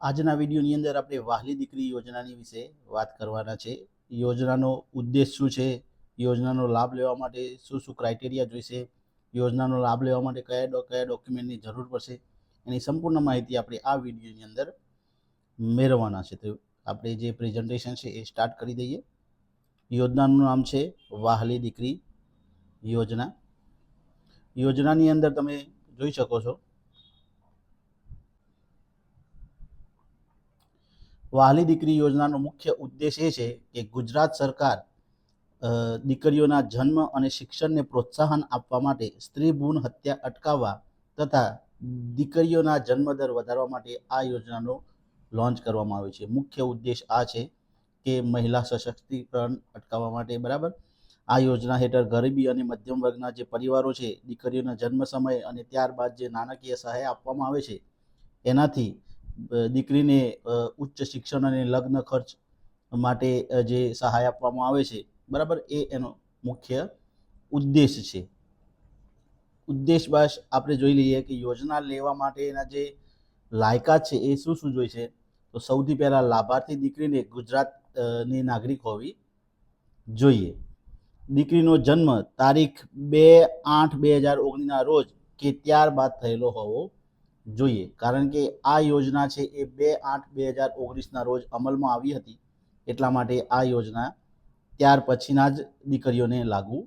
આજના વિડીયોની અંદર આપણે વાહલી દીકરી યોજનાની વિશે વાત કરવાના છે. યોજનાનો ઉદ્દેશ શું છે? યોજનાનો લાભ લેવા માટે શું શું ક્રાઇટેરિયા જોઈશે? યોજનાનો લાભ લેવા માટે કયા કયા ડોક્યુમેન્ટની જરૂર પડશે? એની સંપૂર્ણ માહિતી આપણે આ વિડીયોની અંદર મેળવવાના છે. તો આપણે જે પ્રેઝન્ટેશન છે એ સ્ટાર્ટ કરી દઈએ. યોજનાનું નામ છે વાહલી દીકરી યોજના. યોજનાની અંદર તમે જોઈ શકો છો વહાલી દીકરી યોજનાનો મુખ્ય ઉદ્દેશ એ છે કે ગુજરાત સરકાર દીકરીઓના જન્મ અને શિક્ષણને પ્રોત્સાહન આપવા માટે સ્ત્રી ભૂણ હત્યા અટકાવવા તથા દીકરીઓના જન્મદર વધારવા માટે આ યોજનાનો લોન્ચ કરવામાં આવ્યો છે. મુખ્ય ઉદ્દેશ આ છે કે મહિલા સશક્તિકરણ અટકાવવા માટે, બરાબર? આ યોજના હેઠળ ગરીબી અને મધ્યમ વર્ગના જે પરિવારો છે, દીકરીઓના જન્મ સમયે અને ત્યારબાદ જે નાણાકીય સહાય આપવામાં આવે છે, એનાથી દીકરીને ઉચ્ચ શિક્ષણ અને લગ્ન ખર્ચ માટે જે સહાય આપવામાં આવે છે, બરાબર, એ એનો મુખ્ય ઉદ્દેશ છે. ઉદ્દેશ બસ આપણે જોઈ લઈએ કે યોજના લેવા માટેના જે લાયકાત છે, એ શું શું જોઈશે તો સૌથી પહેલાં લાભાર્થી દીકરીને ગુજરાતની નાગરિક હોવી જોઈએ. દીકરીનો જન્મ તારીખ બે આઠ બે હજાર ઓગણીસના રોજ કે ત્યારબાદ થયેલો હોવો જોઈએ. કારણ કે આ યોજના છે એ બે આઠ બે હજાર ઓગણીસના રોજ અમલમાં આવી હતી. એટલા માટે આ યોજના ત્યાર પછીના જ દીકરીઓને લાગુ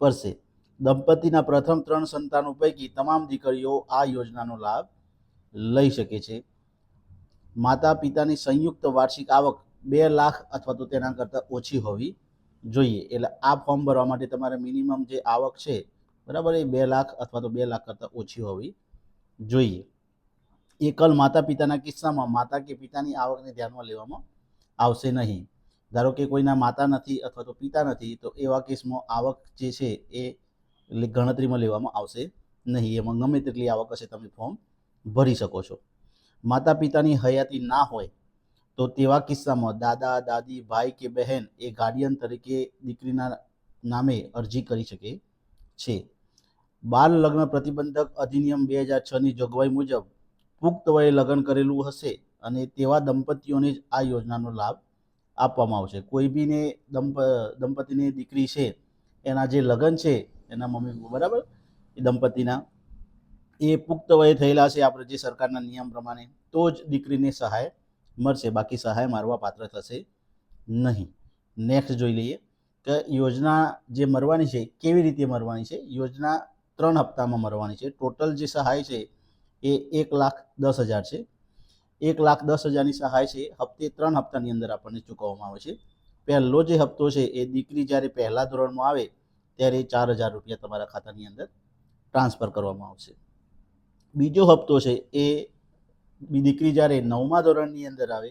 પડશે. દંપતીના પ્રથમ ત્રણ સંતાનો પૈકી તમામ દીકરીઓ આ યોજનાનો લાભ લઈ શકે છે. માતા પિતાની સંયુક્ત વાર્ષિક આવક બે લાખ અથવા તો તેના કરતાં ઓછી હોવી જોઈએ. એટલે આ ફોર્મ ભરવા માટે તમારે મિનિમમ જે આવક છે, બરાબર એ બે લાખ અથવા તો બે લાખ કરતાં ઓછી હોવી જોઈએ. એકલ માતા પિતાના કિસ્સામાં માતા કે પિતાની આવકને ધ્યાનમાં લેવામાં આવશે નહીં. ધારો કે કોઈના માતા નથી અથવા તો પિતા નથી, તો એવા કેસમાં આવક જે છે એ ગણતરીમાં લેવામાં આવશે નહીં. એમાં ગમે તેટલી આવક હશે તમે ફોર્મ ભરી શકો છો. માતા પિતાની હયાતી ના હોય તો તેવા કિસ્સામાં દાદા, દાદી, ભાઈ કે બહેન એ ગાર્ડિયન તરીકે દીકરીના નામે અરજી કરી શકે છે. બાળ લગ્ન પ્રતિબંધક અધિનિયમ બે હજાર છની જોગવાઈ મુજબ પુખ્ત વયે લગ્ન કરેલું હશે અને તેવા દંપતીઓને જ આ યોજનાનો લાભ આપવામાં આવશે. કોઈ બીને દંપ, દંપતીની દીકરી છે, એના જે લગ્ન છે, એના મમ્મી બરાબર? એ દંપતીના, એ પુખ્ત વયે થયેલા છે આપણે જે સરકારના નિયમ પ્રમાણે, તો જ દીકરીને સહાય મળશે. બાકી સહાય મારવા પાત્ર થશે નહીં. નેક્સ્ટ જોઈ લઈએ કે યોજના જે મરવાની છે, કેવી રીતે મરવાની છે? યોજના ત્રણ હપ્તામાં મળવાની છે. ટોટલ જે સહાય છે એ એક લાખ દસ હજાર છે. એક લાખ દસ હજારની સહાય છે. હપ્તે ત્રણ હપ્તાની અંદર આપણને ચૂકવવામાં આવે છે. પહેલો જે હપ્તો છે એ દીકરી જ્યારે પહેલા ધોરણમાં આવે ત્યારે ચાર હજાર રૂપિયા તમારા ખાતાની અંદર ટ્રાન્સફર કરવામાં આવશે. બીજો હપ્તો છે એ દીકરી જ્યારે નવમા ધોરણની અંદર આવે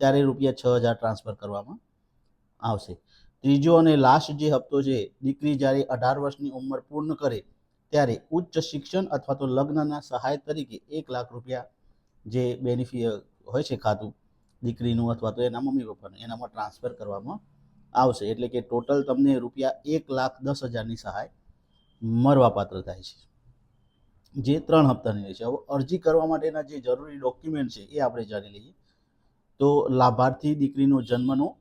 ત્યારે રૂપિયા છ હજાર ટ્રાન્સફર કરવામાં આવશે. ત્રીજો અને લાસ્ટ જે હપ્તો છે, દીકરી જ્યારે અઢાર વર્ષની ઉંમર પૂર્ણ કરે ત્યારે ઉચ્ચ શિક્ષણ અથવા તો લગ્નના સહાય તરીકે એક લાખ રૂપિયા જે બેનિફિ હોય છે ખાતું, દીકરીનું અથવા તો એના મમ્મી પપ્પાનું, એનામાં ટ્રાન્સફર કરવામાં આવશે. એટલે કે ટોટલ તમને રૂપિયા એક લાખ દસ હજારની સહાય મળવાપાત્ર થાય છે. જે ત્રણ હપ્તાની રહે છે. હવે અરજી કરવા માટેના જે જરૂરી ડોક્યુમેન્ટ છે એ આપણે જાણી લઈએ. તો લાભાર્થી દીકરીનો જન્મનો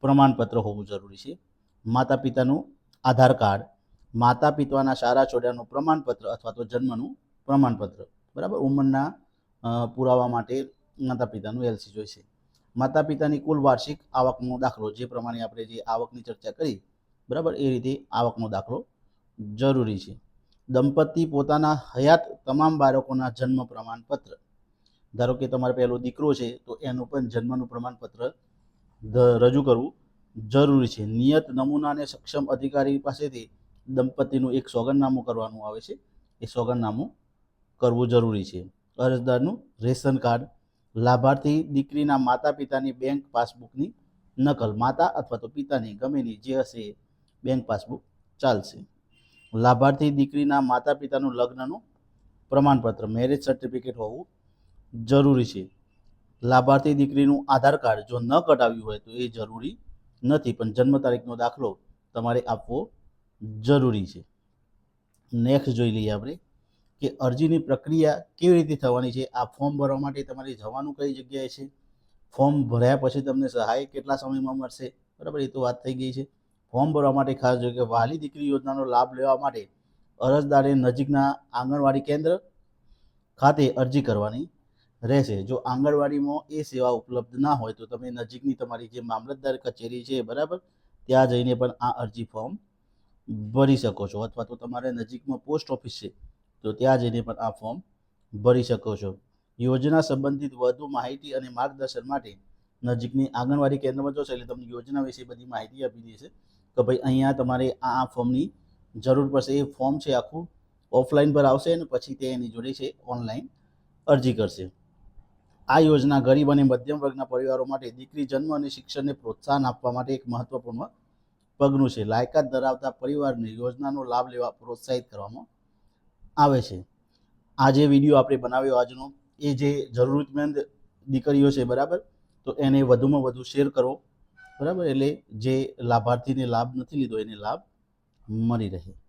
પ્રમાણપત્ર હોવું જરૂરી છે. માતા પિતાનું આધાર કાર્ડ માતા પિતાના શાળા છોડ્યાનું પ્રમાણપત્ર અથવા તો જન્મનું પ્રમાણપત્ર. બરાબર? ઉંમરના પુરાવા માટે માતા પિતાનું એલસી જોઈશે. માતા પિતાની કુલ વાર્ષિક આવકનો દાખલો જે પ્રમાણે આપણે જે આવકની ચર્ચા કરી, બરાબર? એ રીતે આવકનો દાખલો જરૂરી છે. દંપતી પોતાના હયાત તમામ બાળકોના જન્મ પ્રમાણપત્ર. ધારો કે તમારે પહેલો દીકરો છે, તો એનું પણ જન્મનું પ્રમાણપત્ર રજૂ કરવું જરૂરી છે. નિયત નમૂના અને સક્ષમ અધિકારી પાસેથી દંપતીનું એક સોગંદનામું કરવાનું આવે છે. એ સોગંદનામું કરવું જરૂરી છે. અરજદારનું રેશન કાર્ડ, લાભાર્થી દીકરીના માતા પિતાની બેંક પાસબુકની નકલ, માતા અથવા તો પિતાની ગમેની જે હશે બેંક પાસબુક ચાલશે. લાભાર્થી દીકરીના માતા પિતાનું લગ્નનું પ્રમાણપત્ર, મેરેજ સર્ટિફિકેટ હોવું જરૂરી છે. લાભાર્થી દીકરીનું આધાર કાર્ડ જો ન કઢાવ્યું હોય તો એ જરૂરી નથી, પણ જન્મ તારીખનો દાખલો તમારે આપવો જરૂરી છે. નેક્સ્ટ જોઈ લઈએ આપણે કે અરજીની પ્રક્રિયા કેવી રીતે થવાની છે? આ ફોર્મ ભરવા માટે તમારે જવાનું કઈ જગ્યાએ છે? ફોર્મ ભર્યા પછી તમને સહાય કેટલા સમયમાં મળશે? બરાબર, એ તો વાત થઈ ગઈ છે. ફોર્મ ભરવા માટે ખાસ જો કે વહાલી દીકરી યોજનાનો લાભ લેવા માટે અરજદારે નજીકના આંગણવાડી કેન્દ્ર ખાતે અરજી કરવાની રહેશે. જો આંગણવાડીમાં એ સેવા ઉપલબ્ધ ના હોય તો તમે નજીકની તમારી જે મામલતદાર કચેરી છે, બરાબર, ત્યાં જઈને પણ આ અરજી ફોર્મ ભરી શકો છો અથવા તો તમારે નજીકમાં પોસ્ટ ઓફિસ છે, તો ત્યાં જઈને પણ આ ફોર્મ ભરી શકો છો. યોજના સંબંધિત વધુ માહિતી અને માર્ગદર્શન માટે નજીકની આંગણવાડી કેન્દ્રમાં જશો એટલે તમને યોજના વિશે બધી માહિતી આપી દેશે કે ભાઈ અહીંયા તમારે આ ફોર્મની જરૂર પડશે, એ ફોર્મ છે આખું ઓફલાઈન પર આવશે અને પછી તે એની જોડે છે ઓનલાઈન અરજી કરશે. આ યોજના ગરીબ અને મધ્યમ વર્ગના પરિવારો માટે દીકરી જન્મ અને શિક્ષણને પ્રોત્સાહન આપવા માટે એક મહત્વપૂર્ણ પગલું છે. લાયકાત ધરાવતા પરિવારને યોજનાનો લાભ લેવા પ્રોત્સાહિત કરવામાં આવે છે. આ જે વીડિયો આપણે બનાવ્યો આજનો, એ જે જરૂરતમંદ દીકરીઓ છે, બરાબર? તો એને વધુમાં વધુ શેર કરો બરાબર? એટલે જે લાભાર્થીને લાભ નથી લીધો, એને લાભ મળી રહે.